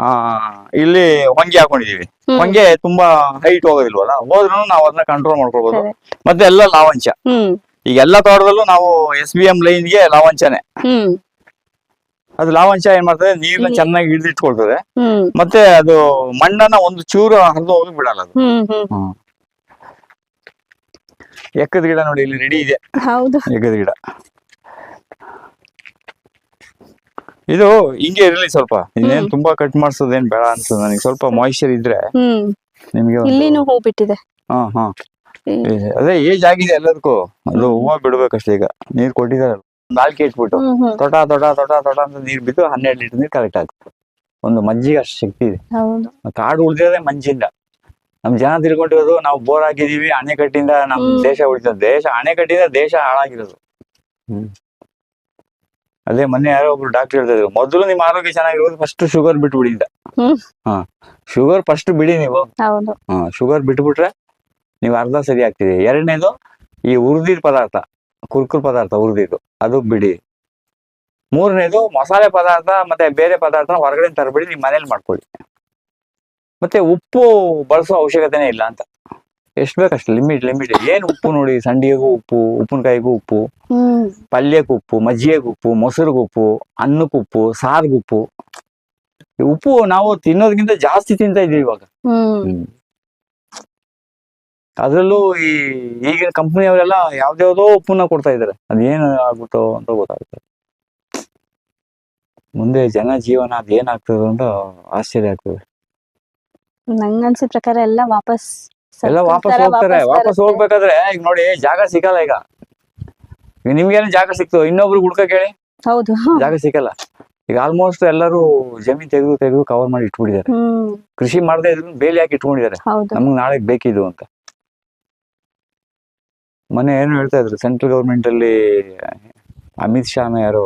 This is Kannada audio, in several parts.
ಆ, ಇಲ್ಲಿ ಹೊಂಗೆ ಹಾಕೊಂಡಿದೀವಿ. ಹೊಂಗೆ ತುಂಬಾ ಹೈಟ್ ಹೋಗೋದಿಲ್ವಲ್ಲ? ಹೋದ್ರೂ ನಾವು ಅದನ್ನ ಕಂಟ್ರೋಲ್ ಮಾಡ್ಕೊಳ್ಬಹುದು ಮತ್ತೆ ಎಲ್ಲ ಲಾವಂಚ. ಈಗ ಎಲ್ಲ ತೋಟದಲ್ಲೂ ನಾವು ಎಸ್ ಬಿ ಎಂ ಲೈನ್ಗೆ ಲಾವಂಚನೆ. ಅದು ಲಾವಂಚ ಏನ್ ಮಾಡ್ತದೆ? ನೀರ್ನ ಚೆನ್ನಾಗಿ ಹಿಡಿದಿಟ್ಕೊಳ್ತದೆ. ಮತ್ತೆ ಅದು ಮಣ್ಣನ್ನ ಒಂದು ಚೂರು ಹರಿದು ಹೋಗಿ ಬಿಡಲ್ಲ ಅದು. ಎಕ್ಕದ ಗಿಡ ನೋಡಿ ಇಲ್ಲಿ ರೆಡಿ ಇದೆ. ಎಕ್ಕದ ಗಿಡ. ಇದು ಹಿಂಗೆ ಇರಲಿ ಸ್ವಲ್ಪ. ಇನ್ನೇನ್ ತುಂಬಾ ಕಟ್ ಮಾಡ್ಸೋದೇನ್ ಬೇಡ ಅನ್ಸುತ್ತೆ ನನಗೆ. ಸ್ವಲ್ಪ ಮಾಯಿಶ್ಚರ್ ಇದ್ರೆ ಹ್ಮ್. ನಿಮ್ಗೆ ಒಂದು- ಇಲ್ಲಿನೂ ಹೂ ಬಿಟ್ಟಿದೆ. ಹಾ ಹಾ. ಅದೇ ಏಜ್ ಆಗಿದೆ ಎಲ್ಲದಕ್ಕೂ. ಅದು ಹೂವ ಬಿಡ್ಬೇಕಷ್ಟೇ ಈಗ. ನೀರ್ ಕೊಟ್ಟಿದ್ದಾರೆ ನಾಲ್ಕು ಇಟ್ಬಿಟ್ಟು ಹ್ಮ್ ಹ್ಮ್. ತೊಟ ತೊಟ ತೊಟ ತೊಟ ಅಂತ ನೀರ್ ಬಿದ್ದು ಹನ್ನೆರಡು ಲೀಟರ್ ನೀರ್ ಕಲೆಕ್ಟ್ ಆಗುತ್ತೆ. ಒಂದು ಮಜ್ಜಿಗೆ ಅಷ್ಟು ಶಕ್ತಿ ಇದೆ. ಹೌದು. ಕಾಡು ಉಳಿದಿರೋದೇ ಮಂಜಿಂದ. ನಮ್ ಜನ ತಿಳ್ಕೊಂಡಿರೋದು ನಾವು ಬೋರ್ ಹಾಕಿದೀವಿ ಅಣೆಕಟ್ಟಿಂದ ನಮ್ ಹ್ಮ್. ದೇಶ ಉಳಿತದೆ ದೇಶ ಅಣೆಕಟ್ಟಿಂದ ದೇಶ ಹಾಳಾಗಿರೋದು. ಅದೇ ಮೊನ್ನೆ ಯಾರೋ ಒಬ್ರು ಡಾಕ್ಟರ್ ಹೇಳ್ತಾ ಇದ್ರು ಮೊದಲು ನಿಮ್ಮ ಆರೋಗ್ಯ ಚೆನ್ನಾಗಿರೋದು ಫಸ್ಟ್ ಶುಗರ್ ಬಿಟ್ಬಿಡಿ ಅಂತ. ಹಾ ಶುಗರ್ ಫಸ್ಟ್ ಬಿಡಿ ನೀವು. ಹೌದು. ಹಾ ಶುಗರ್ ಬಿಟ್ಬಿಟ್ರೆ ನೀವು ಅರ್ಧ ಸರಿ ಆಗ್ತಿದೆ ಎರಡನೇದು ಈ ಉರ್ದಿ ಪದಾರ್ಥ ಕುರ್ಕುರ್ ಪದಾರ್ಥ ಹುರಿದಿದ್ದು ಅದು ಬಿಡಿ. ಮೂರನೇದು ಮಸಾಲೆ ಪದಾರ್ಥ ಮತ್ತೆ ಬೇರೆ ಪದಾರ್ಥ ಹೊರಗಡೆ ತರಬೇಡಿ ನೀವು ಮನೇಲಿ ಮಾಡ್ಕೊಳ್ಳಿ. ಮತ್ತೆ ಉಪ್ಪು ಬಳಸೋ ಅವಶ್ಯಕತೆನೇ ಇಲ್ಲ ಅಂತ. ಎಷ್ಟು ಬೇಕಷ್ಟು ಲಿಮಿಟ್ ಲಿಮಿಟ್ ಏನ್ ಉಪ್ಪು ನೋಡಿ ಸಂಡಿಗೆಗೂ ಉಪ್ಪು ಉಪ್ಪಿನಕಾಯಿಗೂ ಉಪ್ಪು ಪಲ್ಯಕ್ಕೆ ಉಪ್ಪು ಮಜ್ಜಿಗೆಗೆ ಉಪ್ಪು ಮೊಸರಿಗೆ ಉಪ್ಪು ಅನ್ನಕ್ಕೆ ಉಪ್ಪು ಸಾರ್ಗೆ ಉಪ್ಪು. ಈ ಉಪ್ಪು ನಾವು ತಿನ್ನೋದಕ್ಕಿಂತ ಜಾಸ್ತಿ ತಿಂತಾ ಇದೀವಿ ಇವಾಗ. ಅದ್ರಲ್ಲೂ ಈ ಈಗಿನ ಕಂಪನಿಯವರೆಲ್ಲ ಯಾವ್ದ್ಯಾವ್ದೋ ಉಪ್ಪನ್ನ ಕೊಡ್ತಾ ಇದಾರೆ ಅದೇನು ಆಗ್ಬಿಟ್ಟು ಅಂತ ಗೊತ್ತಾಗುತ್ತೆ. ಮುಂದೆ ಜನ ಜೀವನ ಅದೇನಾಗ್ತದೆ ಅಂತ ಆಶ್ಚರ್ಯ ಆಗ್ತದೆ. ನಂಗನ್ಸಿದ ಪ್ರಕಾರ ಎಲ್ಲ ವಾಪಸ್ ಎಲ್ಲ ವಾಪಸ್ ತರ ಹೋಗ್ತಾರೆ ವಾಪಸ್ ಹೋಗ್ಬೇಕಾದ್ರೆ ಈಗ ನೋಡಿ ಜಾಗ ಸಿಗಲ್ಲ ಈಗ. ನಿಮ್ಗೇನು ಜಾಗ ಸಿಕ್ತು? ಇನ್ನೊಬ್ರು ಹುಡ್ಕ ಕೇಳಿ. ಹೌದು. ಜಾಗ ಸಿಗಲ್ಲ. ಈಗ ಆಲ್ಮೋಸ್ಟ್ ಎಲ್ಲರೂ ಜಮೀನ್ ತೆಗೆದು ತೆಗೆದು ಕವರ್ ಮಾಡಿ ಇಟ್ಬಿಟ್ಟಿದ್ದಾರೆ. ಕೃಷಿ ಮಾಡದೇ ಇದ್ರು ಬೇಲಿ ಹಾಕಿ ಇಟ್ಕೊಂಡಿದ್ದಾರೆ. ನಮ್ಗೆ ನಾಳೆ ಬೇಕಿದು ಅಂತ. ಮೊನ್ನೆ ಏನು ಹೇಳ್ತಾ ಇದ್ರು ಸೆಂಟ್ರಲ್ ಗೌರ್ಮೆಂಟ್ ಅಲ್ಲಿ ಅಮಿತ್ ಶಾ ಯಾರು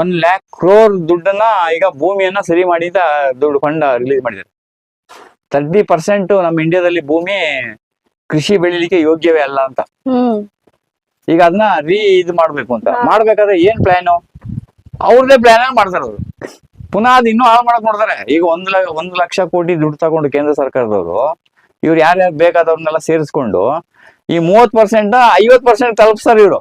ಒನ್ ಲ್ಯಾಕ್ ಕ್ರೋರ್ ದುಡ್ಡನ್ನ ಈಗ ಭೂಮಿಯನ್ನ ಸರಿ ಮಾಡಿದ ದುಡ್ಡು ಫಂಡ್ ರಿಲೀಸ್ ಮಾಡಿದ್ದಾರೆ. ತರ್ಟಿ ಪರ್ಸೆಂಟ್ ನಮ್ಮ ಇಂಡಿಯಾದಲ್ಲಿ ಭೂಮಿ ಕೃಷಿ ಬೆಳಿಲಿಕ್ಕೆ ಯೋಗ್ಯವೇ ಅಲ್ಲ ಅಂತ. ಈಗ ಅದನ್ನ ರೀ ಇದು ಮಾಡ್ಬೇಕು ಅಂತ. ಮಾಡ್ಬೇಕಾದ್ರೆ ಏನ್ ಪ್ಲಾನು? ಅವ್ರದೇ ಪ್ಲಾನ್ ಮಾಡ್ತಾರೆ ಅವರು. ಪುನಃ ಅದ್ ಇನ್ನೂ ಹಾಳು ಮಾಡಕ್ ನೋಡ್ತಾರೆ. ಈಗ ಒಂದ್ ಒಂದ್ ಲಕ್ಷ ಕೋಟಿ ದುಡ್ಡು ತಗೊಂಡು ಕೇಂದ್ರ ಸರ್ಕಾರದವರು ಇವ್ರು ಯಾರ್ಯಾರು ಬೇಕಾದವ್ರನ್ನೆಲ್ಲ ಸೇರಿಸ್ಕೊಂಡು ಈ ಮೂವತ್ ಪರ್ಸೆಂಟ್ ಐವತ್ ಪರ್ಸೆಂಟ್ ತಲುಪಿಸ್ತಾರೆ ಇವರು.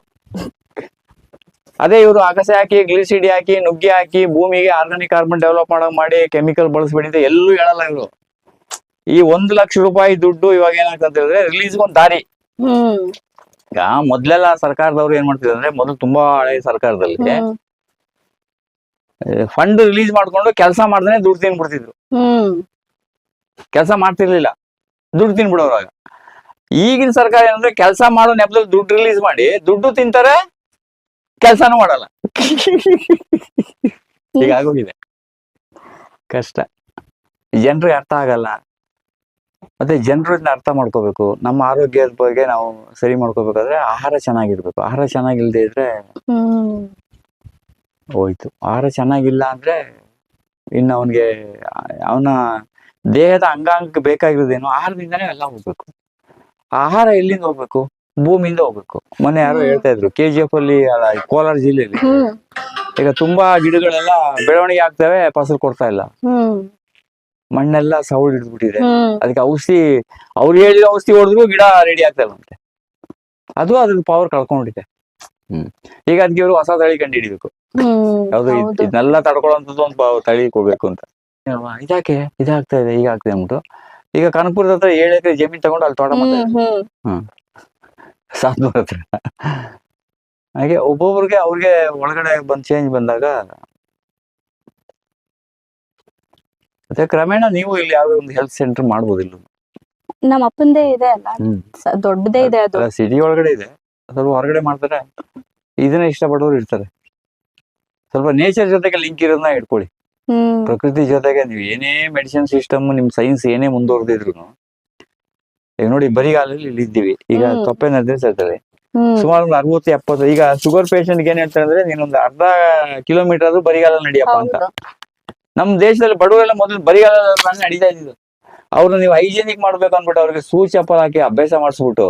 ಅದೇ ಇವರು ಅಗಸೆ ಹಾಕಿ ಗ್ಲಿಸಿಡಿ ಹಾಕಿ ನುಗ್ಗಿ ಹಾಕಿ ಭೂಮಿಗೆ ಆರ್ಗಾನಿಕ್ ಕಾರ್ಬನ್ ಡೆವಲಪ್ ಮಾಡೋ ಮಾಡಿ ಕೆಮಿಕಲ್ ಬಳಸಬೇಡಿ ಅಂತ ಎಲ್ಲೂ ಹೇಳಲ್ಲ ಇವರು. ಈ ಒಂದ್ ಲಕ್ಷ ರೂಪಾಯಿ ದುಡ್ಡು ಇವಾಗ ಏನಾಗ್ತದೆ ಅಂತ ಹೇಳಿದ್ರೆ ರಿಲೀಸ್ ಒಂದ್ ದಾರಿ. ಈಗ ಮೊದ್ಲೆಲ್ಲ ಸರ್ಕಾರದವ್ರು ಏನ್ ಮಾಡ್ತಿದ್ರು ಅಂದ್ರೆ ಮೊದಲು ತುಂಬಾ ಹಳೆ ಸರ್ಕಾರದಲ್ಲಿ ಫಂಡ್ ರಿಲೀಸ್ ಮಾಡ್ಕೊಂಡು ಕೆಲಸ ಮಾಡ್ದೇನೆ ದುಡ್ಡು ತಿನ್ಬಿಡ್ತಿದ್ರು. ಕೆಲಸ ಮಾಡ್ತಿರ್ಲಿಲ್ಲ. ದುಡ್ಡು ತಿನ್ಬಿಡೋರು ಆಗ. ಈಗಿನ ಸರ್ಕಾರ ಏನಂದ್ರೆ ಕೆಲಸ ಮಾಡೋ ನೆಪದಲ್ಲಿ ದುಡ್ಡು ರಿಲೀಸ್ ಮಾಡಿ ದುಡ್ಡು ತಿಂತಾರೆ ಕೆಲಸನೂ ಮಾಡಲ್ಲ. ಈಗ ಆಗೋಗಿದೆ. ಕಷ್ಟ. ಜನರಿಗೆ ಅರ್ಥ ಆಗಲ್ಲ. ಮತ್ತೆ ಜನರು ಇದನ್ನ ಅರ್ಥ ಮಾಡ್ಕೋಬೇಕು. ನಮ್ಮ ಆರೋಗ್ಯದ ಬಗ್ಗೆ ನಾವು ಸರಿ ಮಾಡ್ಕೋಬೇಕಾದ್ರೆ ಆಹಾರ ಚೆನ್ನಾಗಿರ್ಬೇಕು. ಆಹಾರ ಚೆನ್ನಾಗಿಲ್ದೇ ಇದ್ರೆ ಹೋಯ್ತು. ಆಹಾರ ಚೆನ್ನಾಗಿಲ್ಲ ಅಂದ್ರೆ ಇನ್ನು ಅವನಿಗೆ ಅವನ ದೇಹದ ಅಂಗಾಂಗಕ್ಕೆ ಬೇಕಾಗಿರೋದೇನು ಆಹಾರದಿಂದಾನೇ ಎಲ್ಲ ಹೋಗ್ಬೇಕು. ಆಹಾರ ಎಲ್ಲಿಂದ ಹೋಗ್ಬೇಕು? ಭೂಮಿಯಿಂದ ಹೋಗ್ಬೇಕು. ಮೊನ್ನೆ ಯಾರೋ ಹೇಳ್ತಾ ಇದ್ರು ಕೆ ಜಿ ಎಫ್ ಅಲ್ಲಿ ಕೋಲಾರ ಜಿಲ್ಲೆಯಲ್ಲಿ. ಈಗ ತುಂಬಾ ಗಿಡಗಳೆಲ್ಲ ಬೆಳವಣಿಗೆ ಆಗ್ತವೆ ಫಸಲು ಕೊಡ್ತಾ ಇಲ್ಲ. ಮಣ್ಣೆಲ್ಲ ಸೌಳ್ ಹಿಡಿದ್ಬಿಟ್ಟಿದೆ. ಅದಕ್ಕೆ ಔಷಧಿ ಅವ್ರು ಹೇಳಿದ ಔಷಧಿ ಹೊಡೆದ್ರು ಗಿಡ ರೆಡಿ ಆಗ್ತಾ ಅದು ಅದ್ರ ಪವರ್ ಕಳ್ಕೊಂಡಿದೆ. ಹ್ಮ್. ಈಗ ಅದಕ್ಕೆ ಇವರು ಹೊಸ ತಳಿ ಕಂಡು ಹಿಡಿಬೇಕು ಯಾವ್ದು ಇದನ್ನೆಲ್ಲ ತಡ್ಕೊಳ್ಳೋಂಥದ್ದು ಒಂದು ತಳಿ ಕೊಡ್ಬೇಕು ಅಂತ? ಇದಾಕೆ ಇದಾಗ್ತಾ ಇದೆ ಈಗ ಆಗ್ತದೆ ಅಂದ್ಬಿಟ್ಟು. ಈಗ ಕನಕಪುರದ ಹತ್ರ ಏಳು ಎಕರೆ ಜಮೀನ್ ತಗೊಂಡು ಅಲ್ಲಿ ತೋಟ ಮಾಡ್ತಾರೆ ಹ್ಮ್ ಸಾಧುವ್ರ ಹತ್ರ. ಹಾಗೆ ಒಬ್ಬೊಬ್ರಿಗೆ ಅವ್ರಿಗೆ ಒಳಗಡೆ ಬಂದ್ ಚೇಂಜ್ ಬಂದಾಗ ಮತ್ತೆ ಕ್ರಮೇಣ ನೀವು ಇಲ್ಲಿ ಯಾವ ಒಂದು ಹೆಲ್ತ್ ಸೆಂಟರ್ ಮಾಡ್ಬೋದು ಇಲ್ಲಿ. ನಮ್ಮ ಅಪ್ಪಂದೇ ಇದೆ ಅಲ್ಲ. ಹ್ಮ್. ಸ- ದೊಡ್ಡದೇ ಇದೆ ಅದು. ಸಿಟಿ ಒಳಗಡೆ ಇದೆ. ಸ್ವಲ್ಪ ಹೊರಗಡೆ ಮಾಡ್ತಾರೆ. ಇದನ್ನ ಇಷ್ಟಪಡೋರು ಇರ್ತಾರೆ. ಸ್ವಲ್ಪ ನೇಚರ್ ಜೊತೆಗೆ ಲಿಂಕ್ ಇರೋದನ್ನ ಇಟ್ಕೊಳ್ಳಿ. ಹ್ಮ್. ಪ್ರಕೃತಿ ಜೊತೆಗೆ ನೀವು ಏನೇ ಮೆಡಿಸಿನ್ ಸಿಸ್ಟಮ್ ನಿಮ್ ಸೈನ್ಸ್ ಏನೇ ಮುಂದುವರೆದಿದ್ರು ಈಗ ನೋಡಿ ಬರಿಗಾಲಲ್ಲಿ ಇಲ್ಲಿ ಇದ್ದೀವಿ. ಈಗ ಹ್ಮ್. ತೊಪ್ಪೆ ನಿರ್ಧರಿಸಿರ್ತಾರೆ ಹ್ಮ್. ಸುಮಾರು ಒಂದು ಅರವತ್ತು ಎಪ್ಪತ್ತು ಈಗ ಶುಗರ್ ಪೇಷಂಟ್ ಏನ್ ಹೇಳ್ತಾರೆ ಅಂದ್ರೆ ನೀನೊಂದು ಅರ್ಧ ಕಿಲೋಮೀಟರ್ ಆದ್ರೂ ಬರಿಗಾಲ ನಡಿಯಪ್ಪ ಅಂತ. ಹೌದು. ನಮ್ ದೇಶದಲ್ಲಿ ಬಡವರೆಲ್ಲ ಮೊದಲು ಬರಿಗಾಲ ನಡೀತಾ ಇದ್ದಿದ್ದು. ಅವ್ರು ನೀವು ಹೈಜೀನಿಕ್ ಮಾಡ್ಬೇಕು ಅನ್ಬಿಟ್ಟು ಅವ್ರಿಗೆ ಸೂ ಚಪ್ಪಲ್ ಹಾಕಿ ಅಭ್ಯಾಸ ಮಾಡಿಸ್ಬಿಟ್ಟು.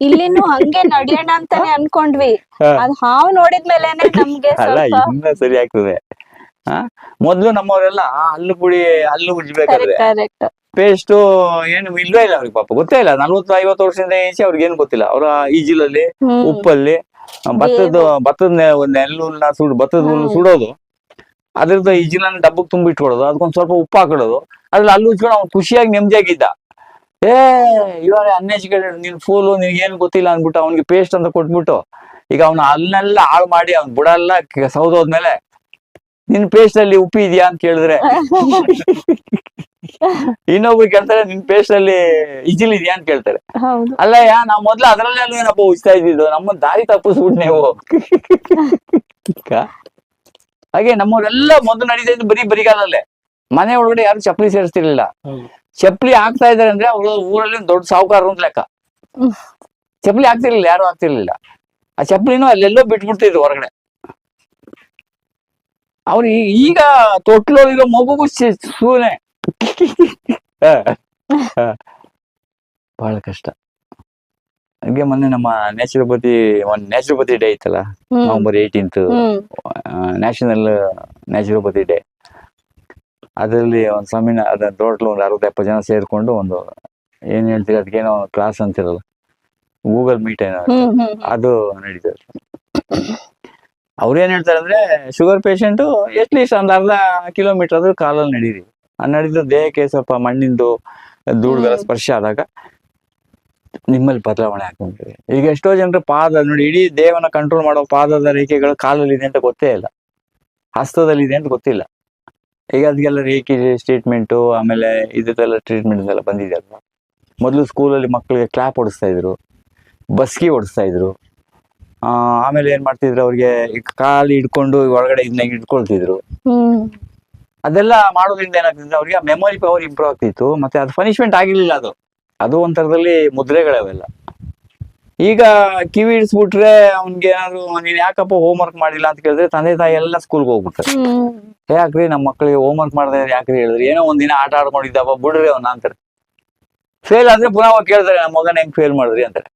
ಇಲ್ಲಿನೂ ಹಂಗೆ ನಡೆಯೋಣ ಅಂತಾನೆ ಅನ್ಕೊಂಡ್ವಿ. ಹಾ. ಅದ್ ಹಾವ್ ನೋಡಿದ್ಮೇಲೆನೆ ನಮ್ಗೆ ಅಲ್ಲ ಇನ್ನ ಸರಿ ಆಗ್ತದೆ. ಮೊದ್ಲು ನಮ್ಮವರೆಲ್ಲ ಹಲ್ಲು ಪುಡಿ ಹಲ್ಲು ಉಜ್ಬೇಕಾದ್ರೆ ಪೇಸ್ಟ್ ಏನು ಇಲ್ವೇ ಇಲ್ಲ ಅವ್ರಿಗೆ ಪಾಪ. ಗೊತ್ತೇ ಇಲ್ಲ. ನಲ್ವತ್ತು ಐವತ್ತು ವರ್ಷದಿಂದ ಏನ್ಸಿ ಅವ್ರಿಗೆ ಏನು ಗೊತ್ತಿಲ್ಲ. ಅವರ ಈಜಿಲಲ್ಲಿ ಉಪ್ಪಲ್ಲಿ ಭತ್ತದ ಭತ್ತದ ನೆ- ಒಂದ್ ನೆಲ್ಲುಲ್ಲ ಸುಡ್ ಭತ್ತದ ಹುಲ್ಲು ಸುಡೋದು. ಅದ್ರದ್ದು ಈಜಿಲನ್ನ ಡಬ್ಬಕ್ ತುಂಬಿ ಇಟ್ಕೊಡೋದು ಅದಕ್ಕೊಂದ್ ಸ್ವಲ್ಪ ಉಪ್ಪು ಹಾಕಿಡೋದು ಅದ್ರಲ್ಲಿ ಅಲ್ಲಿ ಉಚ್ಕೊಂಡು ಅವ್ನು ಖುಷಿಯಾಗಿ ನೆಮ್ಮದಿಯಾಗಿದ್ದ ಏ ಇವಾಗ ಅನ್ಎಜುಕೇಟೆಡ್ ನಿನ್ ಫೂಲು ನಿನ್ಗೆ ಏನು ಗೊತ್ತಿಲ್ಲ ಅಂದ್ಬಿಟ್ಟು ಅವ್ನಿಗೆ ಪೇಸ್ಟ್ ಅಂತ ಕೊಟ್ಬಿಟ್ಟು ಈಗ ಅವ್ನ ಅಲ್ಲೆಲ್ಲ ಹಾಳು ಮಾಡಿ ಅವ್ನ್ ಬುಡ ಎಲ್ಲ ಕ- ಸೌದೋದ್ಮೇಲೆ ನಿನ್ ಪೇಸ್ಟ್ ಅಲ್ಲಿ ಉಪ್ಪು ಇದೆಯಾ? ಅಂತ ಕೇಳಿದ್ರೆ ಇನ್ನೊಬ್ರು ಕೇಳ್ತಾರೆ ನಿನ್ ಪೇಸ್ಟ್ ಅಲ್ಲಿ ಇಜಿಲ್ ಇದೆಯಾ? ಅಂತ ಕೇಳ್ತಾರೆ. ಅಲ್ಲ ಅಲ್ಲಯ್ಯ ನಾವ್ ಮೊದ್ಲು ಅದ್ರಲ್ಲೇ ಏನಪ್ಪ ಉಚ್ತಾ ಇದ್ದಿದ್ದು? ನಮ್ಮ ದಾರಿ ತಪ್ಪಿಸ್ಬಿಟ್ ನೀವು. ಹಾಗೆ ನಮ್ಮವರೆಲ್ಲ ಮೊದಲು ನಡೀತಾ ಇದ್ದು ಬರೀ ಬರಿಗಾಲಲ್ಲೇ. ಮನೆ ಒಳಗಡೆ ಯಾರು ಚಪ್ಪಲಿ ಸೇರಿಸ್ತಿರ್ಲಿಲ್ಲ. ಚಪ್ಪಲಿ ಹಾಕ್ತಾ ಇದಾರೆ ಅಂದ್ರೆ ಅವ್ರ ಊರಲ್ಲಿ ದೊಡ್ಡ ಸಾಹುಕಾರ ಅಂತ ಲೆಕ್ಕ. ಚಪ್ಪಲಿ ಹಾಕ್ತಿರ್ಲಿಲ್ಲ ಯಾರು ಹಾಕ್ತಿರ್ಲಿಲ್ಲ. ಆ ಚಪ್ಪಲಿನೂ ಅಲ್ಲೆಲ್ಲೋ ಬಿಟ್ಬಿಡ್ತಿದ್ರು ಹೊರಗಡೆ. ಅವ್ರು ಈಗ ತೊಟ್ಲು ಇರೋ ಮಗುಗೂ ಸೂನೆ. ಬಹಳ ಕಷ್ಟ. ಹಂಗೆ ಮೊನ್ನೆ ನಮ್ಮ ನ್ಯಾಚುರೋಪತಿ ಒಂದು ನ್ಯಾಚುರೋಪತಿ ಡೇ ಇತ್ತಲ್ಲ? November eighteenth national naturopathy day. ಅದರಲ್ಲಿ ಒಂದು ಸಮಿನ ಅದ ಟೋಟಲ್ ಒಂದು ಅರವತ್ತು ಎಪ್ಪತ್ತು ಜನ ಸೇರ್ಕೊಂಡು ಒಂದು ಏನ್ ಹೇಳ್ತೀರಿ ಅದಕ್ಕೇನೋ ಕ್ಲಾಸ್ ಅಂತಿರಲ್ಲ? ಗೂಗಲ್ ಮೀಟ್ ಏನೋ ಅದು ನಡೀತದೆ. ಅವ್ರು ಏನ್ ಹೇಳ್ತಾರೆ ಅಂದ್ರೆ ಶುಗರ್ ಪೇಷಂಟು ಎಟ್ಲೀಸ್ಟ್ ಒಂದ್ ಅರ್ಧ ಕಿಲೋಮೀಟರ್ ಆದ್ರೂ ಕಾಲಲ್ಲಿ ನಡೀರಿ. ಆ ನಡೆದು ದೇಹಕ್ಕೆ ಸ್ವಲ್ಪ ಮಣ್ಣಿಂದು ಧೂಳುಗಳ ಸ್ಪರ್ಶ ಆದಾಗ ನಿಮ್ಮಲ್ಲಿ ಬದಲಾವಣೆ ಆಗ್ತದೆ ಈಗ ಎಷ್ಟೋ ಜನರು ಪಾದ ನೋಡಿ ಇಡೀ ದೇವನ ಕಂಟ್ರೋಲ್ ಮಾಡೋ ಪಾದದ ರೇಖೆಗಳು ಕಾಲಲ್ಲಿ ಇದೆ ಅಂತ ಗೊತ್ತೇ ಇಲ್ಲ. ಹಸ್ತದಲ್ಲಿ ಇದೆ ಅಂತ ಗೊತ್ತಿಲ್ಲ. ಈಗ ಅದಕ್ಕೆಲ್ಲ ರೇಖೆ ಟ್ರೀಟ್ಮೆಂಟು ಆಮೇಲೆ ಇದಕ್ಕೆಲ್ಲ ಟ್ರೀಟ್ಮೆಂಟ್ ಎಲ್ಲ ಬಂದಿದೆ ಅಲ್ವಾ? ಮೊದಲು ಸ್ಕೂಲಲ್ಲಿ ಮಕ್ಕಳಿಗೆ ಕ್ಲಾಪ್ ಹೊಡಿಸ್ತಾ ಇದ್ರು ಬಸ್ಕಿ ಹೊಡಿಸ್ತಾ ಇದ್ರು. ಆ, ಆಮೇಲೆ ಏನ್ ಮಾಡ್ತಿದ್ರು ಅವ್ರಿಗೆ ಕಾಲು ಹಿಡ್ಕೊಂಡು ಒಳಗಡೆ ಇದನ್ನ ಇಟ್ಕೊಳ್ತಿದ್ರು ಅದೆಲ್ಲ ಮಾಡೋದ್ರಿಂದ ಏನಾಗ್ತಿದ್ರು ಅವ್ರಿಗೆ ಮೆಮೊರಿ ಪವರ್ ಇಂಪ್ರೂವ್ ಆಗ್ತಿತ್ತು. ಮತ್ತೆ ಅದು ಪನಿಷ್ಮೆಂಟ್ ಆಗಿರ್ಲಿಲ್ಲ ಅದು. ಅದು ಒಂಥರದಲ್ಲಿ ಮುದ್ರೆಗಳವೆಲ್ಲ. ಈಗ ಕಿವಿ ಇಡಿಸ್ಬಿಟ್ರೆ ಅವ್ನಿಗೆ ಏನಾದ್ರು ನೀನ್ ಯಾಕಪ್ಪ ಹೋಮ್ ವರ್ಕ್ ಮಾಡಿಲ್ಲ ಅಂತ ಕೇಳಿದ್ರೆ ತಂದೆ ತಾಯಿ ಎಲ್ಲ ಸ್ಕೂಲ್ಗೆ ಹೋಗ್ಬಿಡ್ತಾರೆ. ಯಾಕ್ರಿ ನಮ್ಮ ಮಕ್ಳಿಗೆ ಹೋಮ್ ವರ್ಕ್ ಮಾಡದೆ ಯಾಕ್ರಿ ಹೇಳಿದ್ರಿ? ಏನೋ ಒಂದಿನ ಆಟ ಆಡ್ಕೊಂಡಿದ್ದಪ್ಪ ಬಿಡ್ರಿ ಅವ್ನ ಅಂತಾರೆ. ಫೇಲ್ ಆದ್ರೆ ಪುನಃ ಕೇಳ್ತಾರೆ ನಮ್ಮ ಮಗನ ಹೆಂಗ್ ಫೇಲ್ ಮಾಡಿದ್ರಿ? ಅಂತಾರೆ.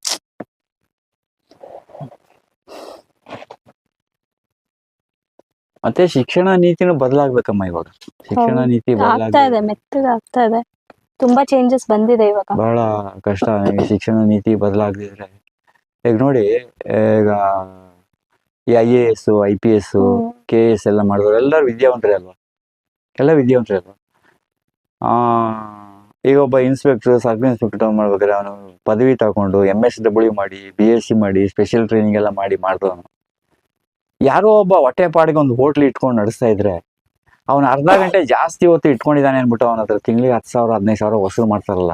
ಮತ್ತೆ ಶಿಕ್ಷಣ ನೀತಿನೂ ಬದಲಾಗ್ಬೇಕಮ್ಮ ಇವಾಗ. ಶಿಕ್ಷಣ ನೀತಿ ಆಗ್ತಾ ಇದೆ ಇದೆ. ತುಂಬಾ ಚೇಂಜಸ್ ಬಂದಿದೆ ಇವಾಗ. ಬಹಳ ಕಷ್ಟ. ಈ ಶಿಕ್ಷಣ ನೀತಿ ಬದಲಾಗದಿದ್ರೆ ಈಗ ನೋಡಿ ಈಗ ಈ I A S I P S. K S ಎಲ್ಲ ಮಾಡಿದವರು ಎಲ್ಲರೂ ವಿದ್ಯಾವಂತರೇ ಅಲ್ವಾ? ಎಲ್ಲ ವಿದ್ಯಾವಂತರೇ ಅಲ್ವಾ? ಆ ಈಗ ಒಬ್ಬ ಇನ್ಸ್ಪೆಕ್ಟರ್ ಸಬ್ ಇನ್ಸ್ಪೆಕ್ಟರ್ ಮಾಡ್ಬೇಕಾದ್ರೆ ಅವನು ಪದವಿ ತಗೊಂಡು ಎಂ ಎಸ್ ಡಬ್ಲ್ಯೂ ಮಾಡಿ ಬಿ ಎಸ್ ಸಿ ಮಾಡಿ ಸ್ಪೆಷಲ್ ಟ್ರೈನಿಂಗ್ ಎಲ್ಲ ಮಾಡಿ ಮಾಡಿದವನು. ಯಾರೋ ಒಬ್ಬ ಹೊಟ್ಟೆ ಪಾಡಿಗೆ ಒಂದು ಹೋಟ್ಲ್ ಇಟ್ಕೊಂಡು ನಡೆಸ್ತಾ ಇದ್ರೆ ಅವನು ಅರ್ಧ ಗಂಟೆ ಜಾಸ್ತಿ ಹೊತ್ತು ಇಟ್ಕೊಂಡಿದ್ದಾನೆ ಅನ್ಬಿಟ್ಟು ಅವನ ಹತ್ರ ತಿಂಗಳಿಗೆ ಹತ್ತು ಸಾವಿರ, ಹದಿನೈದು ಸಾವಿರ ವಸೂಲು ಮಾಡ್ತಾರಲ್ಲ.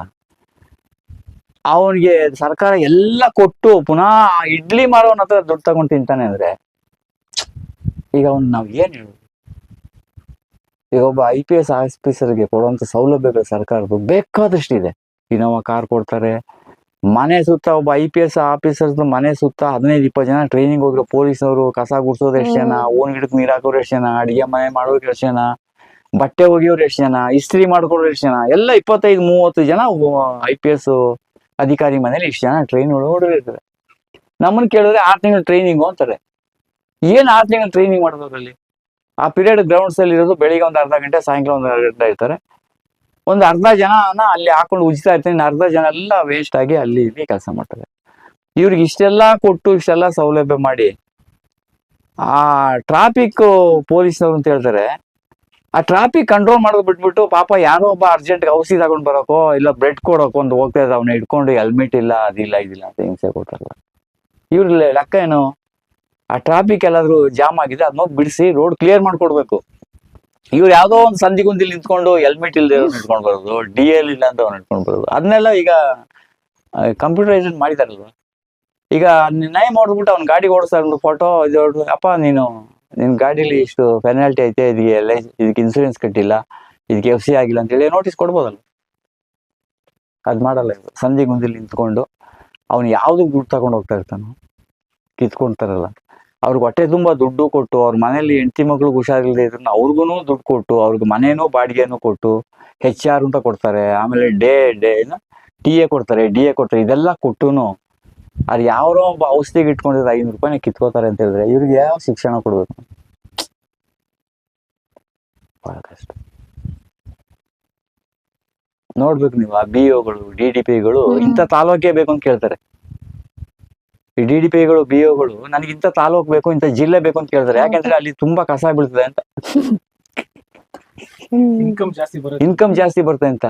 ಅವನಿಗೆ ಸರ್ಕಾರ ಎಲ್ಲ ಕೊಟ್ಟು ಪುನಃ ಇಡ್ಲಿ ಮಾಡೋನ ಹತ್ರ ದುಡ್ಡು ತಗೊಂಡು ತಿಂತಾನೆ ಅಂದ್ರೆ, ಈಗ ಅವ್ನು ನಾವ್ ಏನ್ ಹೇಳುದು? ಈಗ ಒಬ್ಬ ಐ ಪಿ ಎಸ್ ಆಫೀಸರ್ಗೆ ಕೊಡುವಂತ ಸೌಲಭ್ಯಗಳು ಸರ್ಕಾರದ್ದು ಬೇಕಾದಷ್ಟಿದೆ. ಇನೋವಾ ಕಾರ್ ಕೊಡ್ತಾರೆ ಮನೆ ಸುತ್ತ ಒಬ್ಬ ಐ ಪಿ ಎಸ್ ಆಫೀಸರ್ಸ್ ಮನೆ ಸುತ್ತ ಹದಿನೈದು ಇಪ್ಪತ್ತು ಜನ ಟ್ರೈನಿಂಗ್ ಹೋಗಿರೋ ಪೊಲೀಸ್ನವರು ಕಸ ಗುಡ್ಸೋರು ಎಷ್ಟು ಜನ ಓನ್ ಗಿಡಕ್ಕೆ ನೀರ್ ಹಾಕೋರು ಎಷ್ಟು ಜನ ಅಡಿಗೆ ಮನೆ ಮಾಡೋರು ಎಷ್ಟು ಜನ ಬಟ್ಟೆ ಒಗೆಯೋರು ಎಷ್ಟು ಜನ ಇಸ್ತ್ರಿ ಮಾಡ್ಕೊಡೋರು ಎಷ್ಟು ಜನ ಎಲ್ಲ ಇಪ್ಪತ್ತೈದು ಮೂವತ್ತು ಜನ ಐ ಪಿ ಎಸ್ ಅಧಿಕಾರಿ ಮನೇಲಿ ಇಷ್ಟು ಜನ ಟ್ರೈನ್ ಹುಡುಗರು ಇರ್ತಾರೆ ನಮ್ಮನ್ನ ಕೇಳಿದ್ರೆ ಆರು ತಿಂಗಳ ಟ್ರೈನಿಂಗು ಅಂತಾರೆ. ಏನ್ ಆರು ತಿಂಗಳು ಟ್ರೈನಿಂಗ್ ಮಾಡೋದ್ರಲ್ಲಿ ಆ ಪೀರಿಯಡ್ ಗ್ರೌಂಡ್ಸ್ ಅಲ್ಲಿ ಇರೋದು ಬೆಳಿಗ್ಗೆ ಒಂದು ಅರ್ಧ ಗಂಟೆ ಸಾಯಂಕಾಲ ಒಂದು ಅರ್ಧ ಗಂಟೆ ಇರ್ತಾರೆ. ಒಂದು ಅರ್ಧ ಜನ ಅಲ್ಲಿ ಹಾಕೊಂಡು ಉಜ್ತಾ ಇರ್ತೀನಿ, ಅರ್ಧ ಜನ ಎಲ್ಲ ವೇಸ್ಟ್ ಆಗಿ ಅಲ್ಲಿ ಇಲ್ಲಿ ಕೆಲಸ ಮಾಡ್ತಾರೆ. ಇವ್ರಿಗೆ ಇಷ್ಟೆಲ್ಲ ಕೊಟ್ಟು ಇಷ್ಟೆಲ್ಲ ಸೌಲಭ್ಯ ಮಾಡಿ, ಆ ಟ್ರಾಫಿಕ್ ಪೊಲೀಸ್ನವ್ರು ಅಂತ ಹೇಳ್ತಾರೆ, ಆ ಟ್ರಾಫಿಕ್ ಕಂಟ್ರೋಲ್ ಮಾಡೋದು ಬಿಟ್ಬಿಟ್ಟು ಪಾಪ ಯಾರೋ ಒಬ್ಬ ಅರ್ಜೆಂಟ್ ಔಷಧಿ ತಗೊಂಡ್ ಬರೋಕೋ, ಇಲ್ಲ ಬ್ರೆಡ್ ಕೊಡೋಕೋ ಒಂದು ಹೋಗ್ತಾ ಇದ್ದಾರೆ ಅವ್ನ ಹಿಡ್ಕೊಂಡು ಹೆಲ್ಮೆಟ್ ಇಲ್ಲ ಅದಿಲ್ಲ ಇದಿಲ್ಲ ಅಂತ ಹಿಂಸೆ ಕೊಡ್ತಾರಲ್ಲ ಇವ್ರ ಲೆಕ್ಕ ಏನು? ಆ ಟ್ರಾಫಿಕ್ ಎಲ್ಲಾದ್ರೂ ಜಾಮ್ ಆಗಿದೆ ಅದನ್ನ ಬಿಡಿಸಿ ರೋಡ್ ಕ್ಲಿಯರ್ ಮಾಡ್ಕೊಡ್ಬೇಕು. ಇವ್ರು ಯಾವ್ದೋ ಒಂದು ಸಂಧಿಗುಂದಿಲ್ ನಿಂತ್ಕೊಂಡು ಹೆಲ್ಮೆಟ್ ಇಲ್ದೇ ನಿಂತ್ಕೊಂಡು ಬರೋದು ಡಿ ಎಲ್ ಇಲ್ಲ ಅಂತ ನಿಂತ್ಕೊಂಡು ಬರೋದು. ಅದನ್ನೆಲ್ಲ ಈಗ ಕಂಪ್ಯೂಟರೈಸ್ ಮಾಡಿದಾರಲ್ವ? ಈಗ ನ್ಯಾಯ ಮಾಡ್ಬಿಟ್ಟು ಅವ್ನ ಗಾಡಿ ಓಡಿಸ್ತಾ ಇರೋ ಫೋಟೋ ಇದು ಅಪ್ಪ, ನೀನು, ನಿನ್ ಗಾಡಿಲಿ ಇಷ್ಟು ಪೆನಾಲ್ಟಿ ಐತೆ ಇದಕ್ಕೆ ಲೈ ಇದಕ್ಕೆ ಇನ್ಸೂರೆನ್ಸ್ ಕಟ್ಟಿಲ್ಲ ಇದಕ್ಕೆ ಎಫ್ ಸಿ ಆಗಿಲ್ಲ ಅಂತೇಳಿ ನೋಟಿಸ್ ಕೊಡ್ಬೋದಲ್ಲ? ಅದ್ ಮಾಡಲ್ಲ ಇದು ಸಂಧಿ ಗುಂದಿಲಿ ನಿಂತ್ಕೊಂಡು ಅವ್ನು ಯಾವ್ದು ದುಡ್ಡು ತಗೊಂಡು ಹೋಗ್ತಾ ಇರ್ತಾನೋ ಕಿತ್ಕೊಂತಾರಲ್ಲ ಅವ್ರಿಗೆ ಹೊಟ್ಟೆ ತುಂಬ ದುಡ್ಡು ಕೊಟ್ಟು, ಅವ್ರ ಮನೇಲಿ ಹೆಂಡತಿ ಮಕ್ಳಿಗೆ ಹುಷಾರಿಲ್ಲದೆ ಇದ್ರನ್ನ ಅವ್ರಿಗೂ ದುಡ್ಡು ಕೊಟ್ಟು ಅವ್ರಿಗೆ ಮನೇನೂ ಬಾಡಿಗೆನೂ ಕೊಟ್ಟು ಹೆಚ್ ಆರ್ ಅಂತ ಕೊಡ್ತಾರೆ. ಆಮೇಲೆ ಡೇ ಡೇ ಟಿ ಎ ಕೊಡ್ತಾರೆ ಡಿ ಎ ಕೊಡ್ತಾರೆ. ಇದೆಲ್ಲ ಕೊಟ್ಟು ಅವ್ರು ಯಾರೋ ಒಬ್ಬ ಔಷಧಿಗೆ ಇಟ್ಕೊಂಡಿದ್ರೆ ಐನೂರು ರೂಪಾಯಿ ಕಿತ್ಕೋತಾರೆ ಅಂತ ಹೇಳಿದ್ರೆ ಇವ್ರಿಗೆ ಯಾವ ಶಿಕ್ಷಣ ಕೊಡಬೇಕು? ಬಹಳ ಕಷ್ಟ. ನೋಡ್ಬೇಕು ನೀವು ಆ ಬಿ ಒಗಳು ಡಿ ಡಿ ಪಿಗಳು. ಇಂಥ ತಾಲೂಕೇ ಬೇಕು ಅಂತ ಕೇಳ್ತಾರೆ. ಈ ಡಿ ಡಿ ಪಿಗಳು ಬಿ ಒಗಳು ನನಗೆ ಇಂಥ ತಾಲೂಕ್ ಬೇಕು ಇಂಥ ಜಿಲ್ಲೆ ಬೇಕು ಅಂತ ಕೇಳ್ತಾರೆ. ಯಾಕಂದ್ರೆ ಅಲ್ಲಿ ತುಂಬಾ ಕಸ ಬೀಳ್ತದೆ ಅಂತ. ಇನ್ಕಮ್ ಜಾಸ್ತಿ ಬರುತ್ತೆ. ಇನ್ಕಮ್ ಜಾಸ್ತಿ ಬರ್ತದೆ ಅಂತ.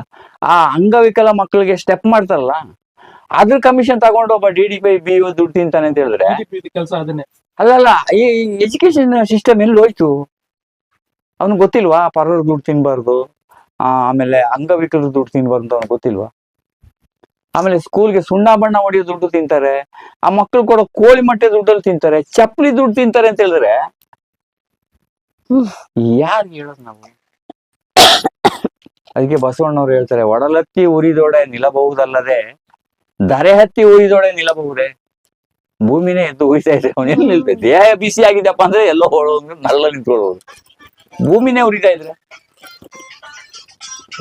ಆ ಅಂಗವಿಕಲ ಮಕ್ಕಳಿಗೆ ಸ್ಟೆಪ್ ಮಾಡ್ತಾರಲ್ಲ ಅದ್ರ ಕಮಿಷನ್ ತಗೊಂಡು ಒಬ್ಬ D D P B O ದುಡ್ಡು ತಿಂತಾನೆ ಅಂತ ಹೇಳಿದ್ರೆ? ಕೆಲಸ ಅದನ್ನೇ. ಅಲ್ಲಲ್ಲ ಈ ಎಜುಕೇಶನ್ ಸಿಸ್ಟಮ್ ಎಲ್ಲಿ ಹೋಯ್ತು? ಅವ್ನಿಗೆ ಗೊತ್ತಿಲ್ವಾ? ಪರ್ವರ್ ದುಡ್ಡು ತಿನ್ಬಾರ್ದು ಆ, ಆಮೇಲೆ ಅಂಗವಿಕಲ ದುಡ್ಡು ತಿನ್ಬಾರ್ದು ಅಂತ ಅವ್ನಿಗೆ ಗೊತ್ತಿಲ್ವಾ? ಆಮೇಲೆ ಸ್ಕೂಲ್ಗೆ ಸುಣ್ಣ ಬಣ್ಣ ಹೊಡೆಯೋ ದುಡ್ಡು ತಿಂತಾರೆ, ಆ ಮಕ್ಕಳು ಕೊಡೋ ಕೋಳಿ ಮೊಟ್ಟೆ ದುಡ್ಡಲ್ಲಿ ತಿಂತಾರೆ, ಚಪ್ಪಲಿ ದುಡ್ಡು ತಿಂತಾರೆ ಅಂತ ಹೇಳಿದ್ರೆ. ಯಾರು ಹೇಳೋದು ನಾವು? ಅದಕ್ಕೆ ಬಸವಣ್ಣವ್ರು ಹೇಳ್ತಾರೆ, ಒಡಲತ್ತಿ ಉರಿದೋಡೆ ನಿಲ್ಲಬಹುದಲ್ಲದೆ ದರೆ ಹತ್ತಿ ಉರಿದೋಡೆ ನಿಲ್ಲಬಹುದೇ? ಭೂಮಿನೇ ಎದ್ದು ಉರಿತಾ ಇದೆ ಅವನು ಎಲ್ಲಿ ನಿಲ್ಬೇಕು ದೇಹ ಬಿಸಿ ಆಗಿದೆಪ್ಪ ಅಂದ್ರೆ ಎಲ್ಲೋ ಹೊಡೋದು ನಲ್ಲ ನಿಂತ್ಕೊಳ್ಳೋದು. ಭೂಮಿನೇ ಉರಿತಾ ಇದ್ರೆ?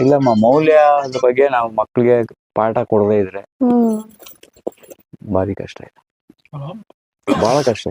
ಇಲ್ಲಮ್ಮ, ಮೌಲ್ಯದ ಬಗ್ಗೆ ನಾವು ಮಕ್ಕಳಿಗೆ ಪಾಠ ಕೊಡದೇ ಇದ್ರೆ ಬಾರಿ ಭಾರಿ ಕಷ್ಟ ಇದೆ ಬಹಳ ಕಷ್ಟ